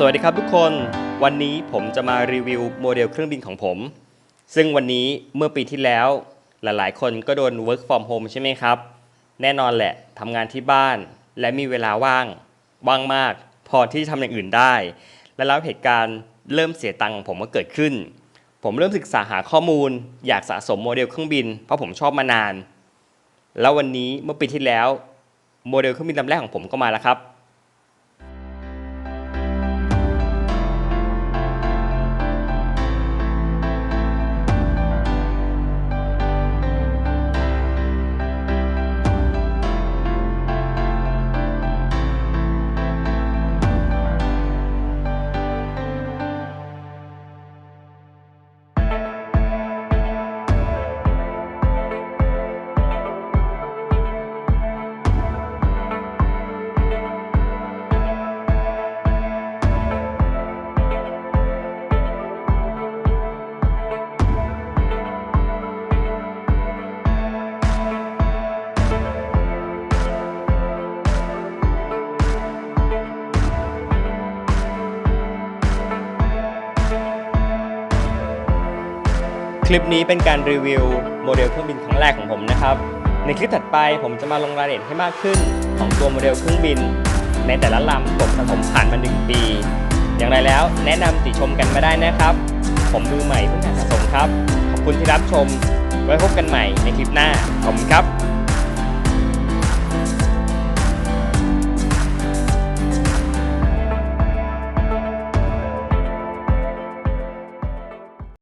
สวัสดีครับทุกคน วันนี้ผมจะมารีวิวโมเดลเครื่องบินของผม ซึ่งวันนี้เมื่อปีที่แล้ว หลายๆ คนก็โดน work from home ใช่ไหมครับ แน่นอนแหละทำงานที่บ้าน และมีเวลาว่าง ว่างมาก พอที่จะทำอย่างอื่นได้ และแล้วเหตุการณ์เริ่มเสียตังค์ของผมก็เกิดขึ้น ผมเริ่มศึกษาหาข้อมูล อยากสะสมโมเดลเครื่องบิน เพราะผมชอบมานาน แล้ววันนี้เมื่อปีที่แล้ว โมเดลเครื่องบินลำแรกของผมก็มาแล้วครับ คลิปนี้เป็นการรีวิวโมเดลเครื่องบินครั้งแรกของผมนะครับ ในคลิปถัดไปผมจะมาลงรายละเอียดให้มากขึ้น ของตัวโมเดลเครื่องบิน ในแต่ละลำผมสะสมผ่านมา 1 ปี อย่างไรแล้วแนะนำติชมกันมาได้นะครับ ผมมือใหม่เพิ่งหัดสะสมครับ ขอบคุณที่รับชม ไว้พบกันใหม่ในคลิปหน้า ขอบคุณครับ